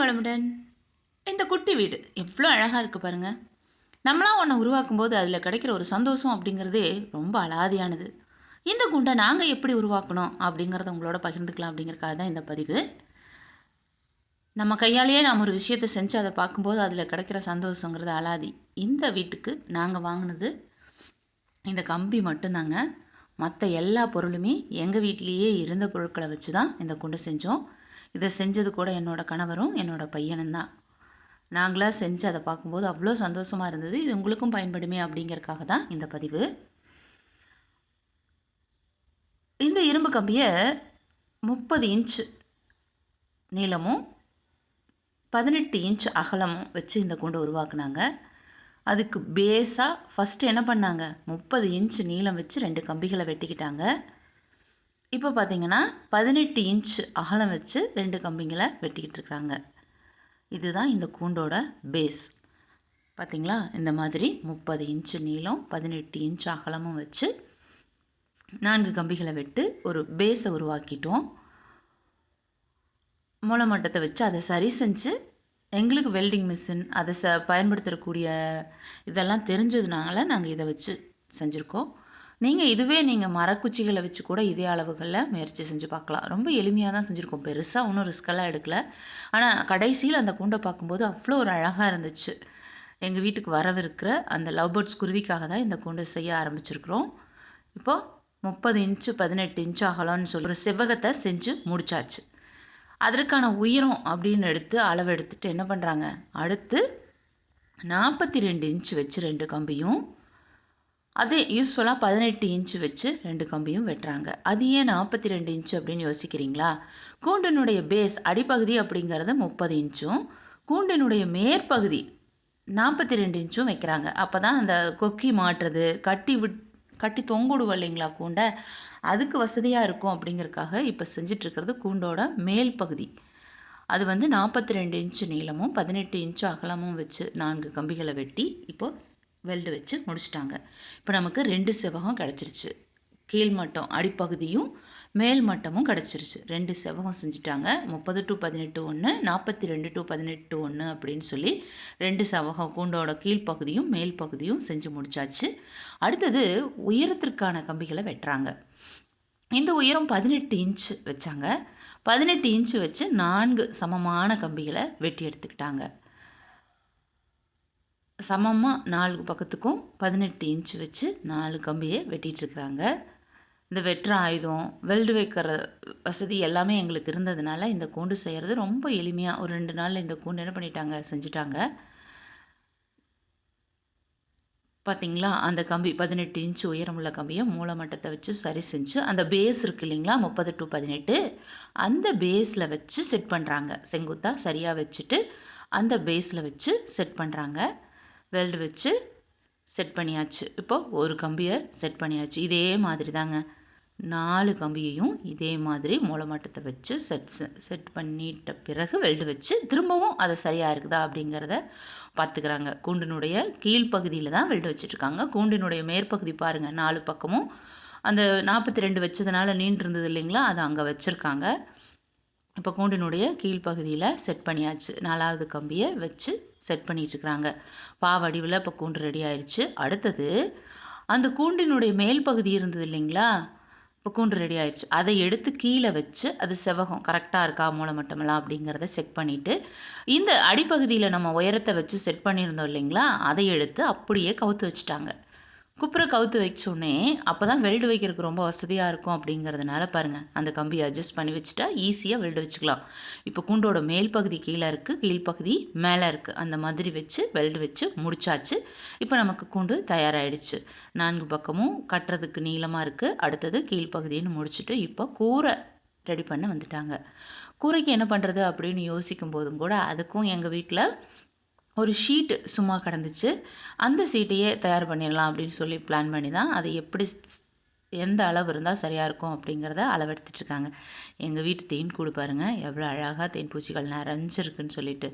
வளமுடன். இந்த குட்டி வீடு எவ்வளோ அழகாக இருக்குது பாருங்கள் நம்மளாம் ஒன்றை உருவாக்கும் போது அதில் கிடைக்கிற ஒரு சந்தோஷம் அப்படிங்கிறதே ரொம்ப அலாதியானது. இந்த குண்டை நாங்கள் எப்படி உருவாக்கணும் அப்படிங்கிறத உங்களோட பகிர்ந்துக்கலாம் அப்படிங்கிறக்காக தான் இந்த பதிவு. நம்ம கையாலேயே நாம் ஒரு விஷயத்தை செஞ்சு அதை பார்க்கும்போது அதில் கிடைக்கிற சந்தோஷங்கிறது அலாதி. இந்த வீட்டுக்கு நாங்கள் வாங்கினது இந்த கம்பி மட்டும்தாங்க. மற்ற எல்லா பொருளுமே எங்கள் வீட்லேயே இருந்த பொருட்களை வச்சு தான் இந்த குண்டை செஞ்சோம். இதை செஞ்சது கூட என்னோடய கணவரும் என்னோடய பையனும் தான் நாங்களாக செஞ்சு அதை பார்க்கும்போது அவ்வளோ சந்தோஷமாக இருந்தது. இது உங்களுக்கும் பயன்படுமே அப்படிங்கிறதுக்காக தான் இந்த பதிவு. இந்த இரும்பு கம்பியை முப்பது இன்ச் நீளமும் பதினெட்டு இன்ச் அகலமும் வச்சு இந்த குண்டு உருவாக்குனாங்க. அதுக்கு பேஸாக ஃபஸ்ட்டு என்ன பண்ணாங்க? முப்பது இன்ச் நீளம் வச்சு ரெண்டு கம்பிகளை வெட்டிக்கிட்டாங்க. இப்போ பார்த்தீங்கன்னா பதினெட்டு இன்ச் அகலம் வச்சு ரெண்டு கம்பிங்களை வெட்டிக்கிட்டு இருக்கிறாங்க இதுதான் இந்த கூண்டோட பேஸ் பார்த்திங்களா? இந்த மாதிரி முப்பது இன்ச்சு நீளம் பதினெட்டு இன்ச் அகலமும் வச்சு நான்கு கம்பிகளை வெட்டு ஒரு பேஸை உருவாக்கிட்டோம். மூலமட்டத்தை வச்சு அதை சரி செஞ்சு எங்களுக்கு வெல்டிங் மிஷின் அதை ச பயன்படுத்தக்கூடிய இதெல்லாம் தெரிஞ்சதுனால நாங்கள் இதை வச்சு செஞ்சுருக்கோம். நீங்கள் இதுவே நீங்கள் மரக்குச்சிகளை வச்சு கூட இதே அளவுகளில் முயற்சி செஞ்சு பார்க்கலாம். ரொம்ப எளிமையாக தான் செஞ்சுருக்கோம். பெருசாக ஒன்றும் ரிஸ்கெல்லாம் எடுக்கலை. ஆனால் கடைசியில் அந்த கூண்டை பார்க்கும்போது அவ்வளோ ஒரு அழகாக இருந்துச்சு. எங்கள் வீட்டுக்கு வரவிருக்கிற அந்த லவ் பேர்ட்ஸ் குருவிக்காக தான் இந்த கூண்டை செய்ய ஆரம்பிச்சிருக்கிறோம். இப்போது முப்பது இன்ச்சு பதினெட்டு இன்ச்சு ஆகலாம்னு சொல்லி ஒரு செவ்வகத்தை செஞ்சு முடிச்சாச்சு. அதற்கான உயரம் அப்படின்னு எடுத்து அளவு எடுத்துகிட்டு என்ன பண்ணுறாங்க அடுத்து நாற்பத்தி ரெண்டு இன்ச்சு வச்சு ரெண்டு கம்பியும் அதே யூஸ்ஃபுல்லாக பதினெட்டு இன்ச்சு வச்சு ரெண்டு கம்பியும் வெட்டுறாங்க. அது ஏன் நாற்பத்தி ரெண்டு இன்ச்சு அப்படின்னு யோசிக்கிறீங்களா? கூண்டினுடைய பேஸ் அடிப்பகுதி அப்படிங்கிறது முப்பது இன்ச்சும் கூண்டினுடைய மேற்பகுதி நாற்பத்தி ரெண்டு இன்ச்சும் வைக்கிறாங்க. அப்போ தான் அந்த கொக்கி மாட்டுறது கட்டி விட் கட்டி தொங்குடுவோம் இல்லைங்களா கூண்டை? அதுக்கு வசதியாக இருக்கும் அப்படிங்கிறதுக்காக இப்போ செஞ்சிட்ருக்கிறது கூண்டோட மேல் பகுதி. அது வந்து நாற்பத்தி ரெண்டு இன்ச்சு நீளமும் பதினெட்டு இன்ச்சு அகலமும் வச்சு நான்கு கம்பிகளை வெட்டி இப்போது வெல்டு வச்சு முடிச்சிட்டாங்க. இப்போ நமக்கு ரெண்டு செவகம் கிடச்சிருச்சு. கீழ் மட்டம் அடிப்பகுதியும் மேல் மட்டமும் கிடச்சிருச்சு. ரெண்டு செவகம் செஞ்சுட்டாங்க. முப்பது டு பதினெட்டு ஒன்று நாற்பத்தி ரெண்டு டு பதினெட்டு ஒன்று அப்படின்னு சொல்லி ரெண்டு செவகம் கூண்டோட கீழ்ப்பகுதியும் மேல் பகுதியும் செஞ்சு முடிச்சாச்சு. அடுத்தது உயரத்திற்கான கம்பிகளை வெட்டுறாங்க. இந்த உயரம் பதினெட்டு இன்ச் வச்சாங்க. பதினெட்டு இன்ச்சு வச்சு நான்கு சமமான கம்பிகளை வெட்டி எடுத்துக்கிட்டாங்க. சமமாக நாலு பக்கத்துக்கும் பதினெட்டு இன்ச்சு வச்சு நாலு கம்பியை வெட்டிகிட்ருக்குறாங்க இந்த வெட்டுற ஆயுதம் வெல்டு வைக்கிற வசதி எல்லாமே எங்களுக்கு இருந்ததுனால இந்த கூண்டு செய்கிறது ரொம்ப எளிமையாக ஒரு ரெண்டு நாளில் இந்த கூண்டு என்ன பண்ணிட்டாங்க செஞ்சுட்டாங்க. பார்த்திங்களா அந்த கம்பி பதினெட்டு இன்ச்சு உயரமுள்ள கம்பியை மூலமட்டத்தை வச்சு சரி செஞ்சு அந்த பேஸ் இருக்குது இல்லைங்களா? முப்பது டு பதினெட்டு. அந்த பேஸில் வச்சு செட் பண்ணுறாங்க செங்குத்தாக சரியாக வச்சுட்டு அந்த பேஸில் வச்சு செட் பண்ணுறாங்க வெல்டு வச்சு செட் பண்ணியாச்சு. இப்போது ஒரு கம்பியை செட் பண்ணியாச்சு. இதே மாதிரி தாங்க. நாலு கம்பியையும் இதே மாதிரி மூலமட்டத்தை வச்சு செட் செட் பண்ணிட்ட பிறகு வெல்டு வச்சு திரும்பவும் அதை சரியாக இருக்குதா அப்படிங்கிறத பார்த்துக்கிறாங்க. கூண்டினுடைய கீழ்ப்பகுதியில் தான் வெல்டு வச்சுட்ருக்காங்க கூண்டினுடைய மேற்பகுதி பாருங்கள் நாலு பக்கமும் அந்த நாற்பத்தி ரெண்டு வச்சதுனால நீண்டு இருந்தது இல்லைங்களா? அதை அங்கே வச்சுருக்காங்க. இப்போ கூண்டினுடைய கீழ்ப்பகுதியில் செட் பண்ணியாச்சு. நாலாவது கம்பியை வச்சு செட் பண்ணிகிட்ருக்குறாங்க பாவடிவில் இப்போ கூண்டு ரெடி ஆயிடுச்சு அடுத்தது அந்த கூண்டினுடைய மேல் பகுதி இருந்தது இல்லைங்களா? இப்போ கூண்டு ரெடி ஆயிடுச்சு அதை எடுத்து கீழே வச்சு அது செவகம் கரெக்டாக இருக்கா மூலமட்டமெல்லாம் அப்படிங்கிறத செக் பண்ணிவிட்டு இந்த அடிப்பகுதியில் நம்ம உயரத்தை வச்சு செட் பண்ணியிருந்தோம் இல்லைங்களா? அதை எடுத்து அப்படியே கவுத்து வச்சுட்டாங்க. குப்புற கவுத்து வச்சோடனே அப்போ தான் வெல்டு வைக்கிறதுக்கு ரொம்ப வசதியாக இருக்கும் அப்படிங்கிறதுனால பாருங்கள் அந்த கம்பியை அட்ஜஸ்ட் பண்ணி வச்சுட்டா ஈஸியாக வெல்டு வச்சுக்கலாம். இப்போ கூண்டோட மேல் பகுதி கீழே இருக்குது கீழ்ப்பகுதி மேலே இருக்குது அந்த மாதிரி வச்சு வெல்டு வச்சு முடிச்சாச்சு. இப்போ நமக்கு கூண்டு தயாராகிடுச்சு நான்கு பக்கமும் கட்டுறதுக்கு நீளமாக இருக்குது அடுத்தது கீழ்ப்பகுதின்னு முடிச்சுட்டு இப்போ கூரை ரெடி பண்ண வந்துட்டாங்க. கூரைக்கு என்ன பண்ணுறது அப்படின்னு யோசிக்கும் போதும் கூட அதுக்கும் எங்கள் வீட்டில் ஒரு ஷீட்டு சும்மா கிடந்துச்சு. அந்த சீட்டையே தயார் பண்ணிடலாம் அப்படின்னு சொல்லி பிளான் பண்ணி தான் அதை எப்படி எந்த அளவு இருந்தால் சரியாக இருக்கும் அப்படிங்கிறத அளவெடுத்துட்ருக்காங்க எங்கள் வீட்டு தேன் கூடு பாருங்கள் எவ்வளோ அழகாக தேன் பூச்சிகள் நிறைஞ்சிருக்குன்னு சொல்லிட்டு.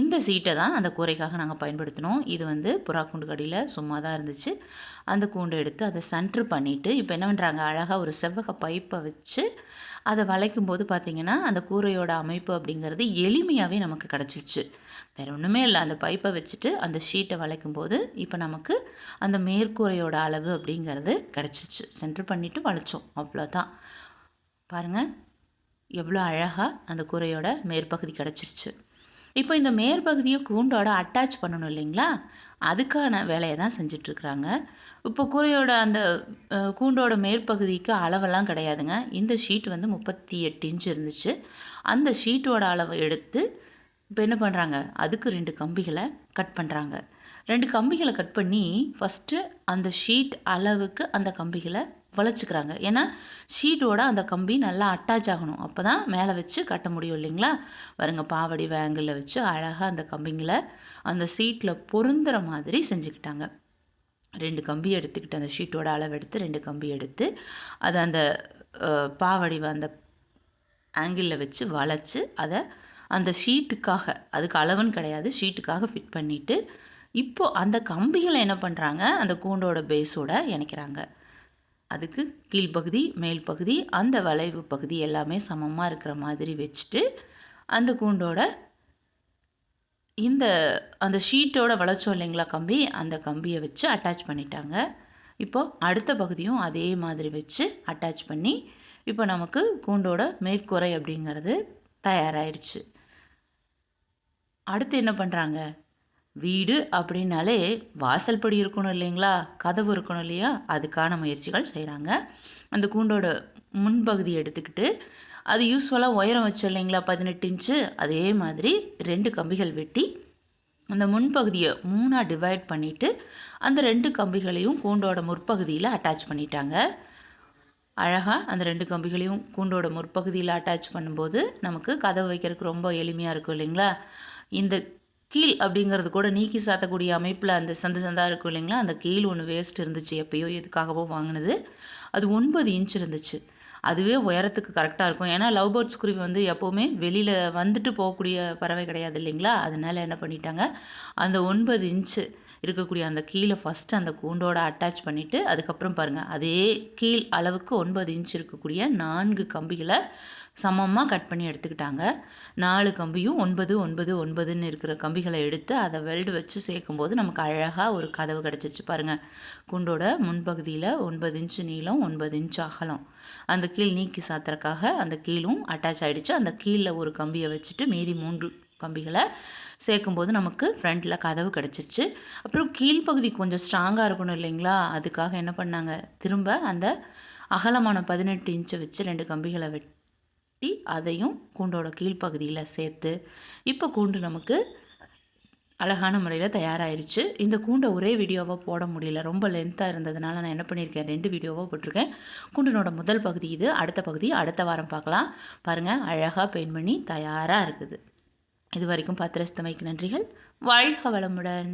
இந்த சீட்டை தான் அந்த கூரைக்காக நாங்கள் பயன்படுத்தினோம். இது வந்து புறா கூண்டு கடியில் சும்மா தான் இருந்துச்சு. அந்த கூண்டை எடுத்து அதை சென்ட்ரு பண்ணிவிட்டு இப்போ என்ன பண்ணுறாங்க அழகாக ஒரு செவ்வக பைப்பை வச்சு அதை வளைக்கும் போது பார்த்திங்கன்னா அந்த கூரையோட அமைப்பு அப்படிங்கிறது எளிமையாகவே நமக்கு கிடச்சிச்சு வேறு ஒன்றுமே இல்லை. அந்த பைப்பை வச்சுட்டு அந்த ஷீட்டை வளைக்கும் போது இப்போ நமக்கு அந்த மேற்கூரையோட அளவு அப்படிங்கிறது கிடச்சிச்சு சென்டர் பண்ணிவிட்டு வளைச்சோம் அவ்வளோதான் பாருங்கள் எவ்வளோ அழகாக அந்த கூரையோட மேற்பகுதி கிடச்சிருச்சு. இப்போ இந்த மேற்பகுதியை கூண்டோட அட்டாச் பண்ணணும் இல்லைங்களா? அதுக்கான வேலையை தான் செஞ்சிட்ருக்குறாங்க. இப்போ கூரையோட அந்த கூண்டோட மேற்பகுதிக்கு அளவெல்லாம் கிடையாதுங்க. இந்த ஷீட் வந்து முப்பத்தி எட்டு இன்ச் இருந்துச்சு. அந்த ஷீட்டோட அளவை எடுத்து இப்போ என்ன பண்ணுறாங்க? அதுக்கு ரெண்டு கம்பிகளை கட் பண்ணுறாங்க. ரெண்டு கம்பிகளை கட் பண்ணி ஃபஸ்ட்டு அந்த ஷீட் அளவுக்கு அந்த கம்பிகளை வளைச்சிக்கிறாங்க ஏன்னா ஷீட்டோட அந்த கம்பி நல்லா அட்டாச் ஆகணும். அப்போ தான் மேலே வச்சு கட்ட முடியும் இல்லைங்களா? வருங்க பாவடி வேங்கிளில் வச்சு அழகாக அந்த கம்பிங்களை அந்த ஷீட்டில் பொருந்துகிற மாதிரி செஞ்சுக்கிட்டாங்க. ரெண்டு கம்பி எடுத்துக்கிட்டு அந்த ஷீட்டோட அளவு எடுத்து ரெண்டு கம்பி எடுத்து அதை அந்த பாவடி அந்த ஆங்கிளில் வச்சு வளைச்சி அதை அந்த ஷீட்டுக்காக அதுக்கு அளவுன்னு கிடையாது ஷீட்டுக்காக ஃபிட் பண்ணிவிட்டு இப்போது அந்த கம்பிகளை என்ன பண்ணுறாங்க அந்த கூண்டோட பேஸோட இணைக்கிறாங்க. அதுக்கு கீழ்ப்பகுதி மேல் பகுதி அந்த வளைவு பகுதி எல்லாமே சமமாக இருக்கிற மாதிரி வச்சுட்டு அந்த கூண்டோட இந்த அந்த ஷீட்டோட வளைச்சோம் இல்லைங்களா கம்பி? அந்த கம்பியை வச்சு அட்டாச் பண்ணிட்டாங்க. இப்போது அடுத்த பகுதியும் அதே மாதிரி வச்சு அட்டாச் பண்ணி இப்போ நமக்கு கூண்டோட மேற்கூரை அப்படிங்கிறது தயாராகிடுச்சு அடுத்து என்ன பண்ணுறாங்க வீடு அப்படின்னாலே வாசல் படி இருக்கணும் இல்லைங்களா? கதவு இருக்கணும் இல்லையா? அதுக்கான முயற்சிகள் செய்கிறாங்க அந்த கூண்டோட முன்பகுதி எடுத்துக்கிட்டு அது யூஸ்ஃபுல்லாக உயரம் வச்சோம் இல்லைங்களா? பதினெட்டு இன்ச்சு அதே மாதிரி ரெண்டு கம்பிகள் வெட்டி அந்த முன்பகுதியை மூணாக டிவைட் பண்ணிவிட்டு அந்த ரெண்டு கம்பிகளையும் கூண்டோட முற்பகுதியில் அட்டாச் பண்ணிட்டாங்க. அழகாக அந்த ரெண்டு கம்பிகளையும் கூண்டோட முற்பகுதியில் அட்டாச் பண்ணும்போது நமக்கு கதவு வைக்கிறதுக்கு ரொம்ப எளிமையாக இருக்கும் இல்லைங்களா? இந்த கீழ் அப்படிங்கிறது கூட நீக்கி சாத்தக்கூடிய அமைப்பில் அந்த சந்து சந்தாக இருக்கும் இல்லைங்களா? அந்த கீழ் ஒன்று வேஸ்ட் இருந்துச்சு எப்பயோ எதுக்காகவோ வாங்கினது. அது ஒன்பது இன்ச் இருந்துச்சு. அதுவே உயரத்துக்கு கரெக்டாக இருக்கும். ஏன்னா லவ் பேர்ட்ஸ் குருவி வந்து எப்போவுமே வெளியில் வந்துட்டு போகக்கூடிய பறவை கிடையாது இல்லைங்களா? அதனால் என்ன பண்ணிட்டாங்க? அந்த ஒன்பது இன்ச்சு இருக்கக்கூடிய அந்த கீழே ஃபஸ்ட்டு அந்த கூண்டோட அட்டாச் பண்ணிவிட்டு அதுக்கப்புறம் பாருங்கள் அதே கீழ் அளவுக்கு ஒன்பது இன்ச் இருக்கக்கூடிய நான்கு கம்பிகளை சமமாக கட் பண்ணி எடுத்துக்கிட்டாங்க. நாலு கம்பியும் ஒன்பது ஒன்பது ஒன்பதுன்னு இருக்கிற கம்பிகளை எடுத்து அதை வெல்டு வச்சு சேர்க்கும்போது நமக்கு அழகாக ஒரு கதவு கிடச்சிச்சு பாருங்கள் குண்டோட முன்பகுதியில் ஒன்பது இன்ச்சு நீளம் ஒன்பது இன்ச்சு அகலம். அந்த கீழ் நீக்கி சாத்துறக்காக அந்த கீழும் அட்டாச் ஆகிடுச்சு அந்த கீழில் ஒரு கம்பியை வச்சுட்டு மீதி மூன்று கம்பிகளை சேர்க்கும்போது நமக்கு ஃப்ரண்ட்டில் கதவு கிடச்சிருச்சு. அப்புறம் கீழ்ப்பகுதி கொஞ்சம் ஸ்ட்ராங்காக இருக்கணும் இல்லைங்களா? அதுக்காக என்ன பண்ணாங்க? திரும்ப அந்த அகலமான பதினெட்டு இன்ச்சை வச்சு ரெண்டு கம்பிகளை வெட்டி அதையும் கூண்டோட கீழ்ப்பகுதியில் சேர்த்து இப்போ கூண்டு நமக்கு அழகான முறையில் தயாராகிருச்சு இந்த கூண்டை ஒரே வீடியோவாக போட முடியல. ரொம்ப லென்த்தாக இருந்ததுனால நான் என்ன பண்ணியிருக்கேன்? ரெண்டு வீடியோவாக போட்டிருக்கேன். கூண்டனோட முதல் பகுதி இது அடுத்த பகுதி அடுத்த வாரம் பார்க்கலாம். பாருங்கள் அழகாக பெயிண்ட் பண்ணி தயாராக இருக்குது. இது வரைக்கும் பத்திரஸ்தமைக்கு நன்றிகள். வாழ்க வளமுடன்.